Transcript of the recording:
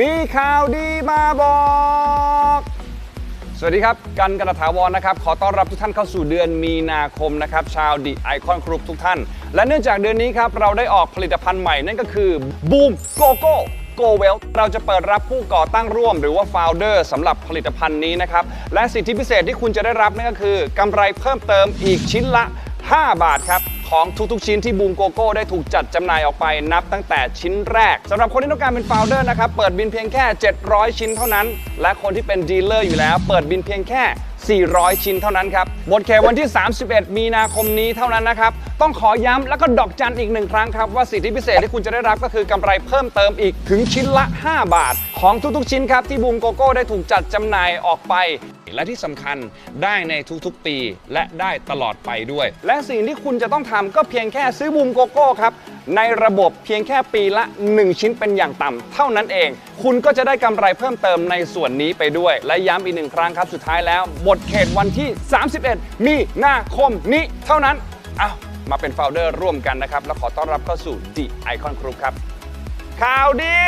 มีข่าวดีมาบอก สวัสดีครับ กันกระถาวรนะครับ ขอต้อนรับทุกท่านเข้าสู่เดือนมีนาคมนะครับ ชาวดิไอคอนกรุ๊ปทุกท่าน และเนื่องจากเดือนนี้ครับ เราได้ออกผลิตภัณฑ์ใหม่นั่นก็คือบูมโกโก้โกเวลเราจะเปิดรับผู้ก่อตั้งร่วม หรือว่า f o u เดอร์สำหรับผลิตภัณฑ์นี้นะครับ และสิทธิพิเศษที่คุณจะได้รับนั่นก็คือกำไรเพิ่มเติมอีกชิ้นละ 5 บาทครับ ของทุกๆ ชิ้นที่บูมโกโก้ได้ถูกจัดจำหน่ายออกไปนับตั้งแต่ชิ้นแรกสำหรับคนที่ต้องการเป็นโฟลเดอร์นะครับเปิดบินเพียงแค่ 700 ชิ้นเท่านั้น และคนที่เป็นดีลเลอร์อยู่แล้ว เปิดบินเพียงแค่ 400 ชิ้นเท่านั้นครับหมดเขตวันที่ 31 มีนาคมนี้เท่านั้นนะครับ ต้องขอย้ำแล้วก็ดอกจันอีกหนึ่งครั้งครับ ว่าสิทธิพิเศษที่คุณจะได้รับก็คือกำไรเพิ่มเติมอีกถึงชิ้นละ 5 บาท ของทุกๆ ชิ้นครับ ที่บูมโกโก้ได้ถูกจัดจำหน่ายออกไป และที่สำคัญได้ในทุกๆ ปี และได้ตลอดไปด้วย และสิ่งที่คุณจะต้องทำก็เพียงแค่ซื้อบูมโกโก้ครับ ในระบบเพียงแค่ปีละ 1 ชิ้นเป็นอย่างต่ำเท่านั้นเอง คุณก็จะได้กำไรเพิ่มเติมในส่วนนี้ไปด้วย และย้ำอีกหนึ่งครั้งครับสุดท้ายแล้วหมดเขตวันที่ 31 มีนาคมนี้เท่านั้นเอามาเป็นโฟลเดอร์ร่วมกันนะครับ แล้วขอต้อนรับเข้าสู่ The Icon Group ครับข่าวดี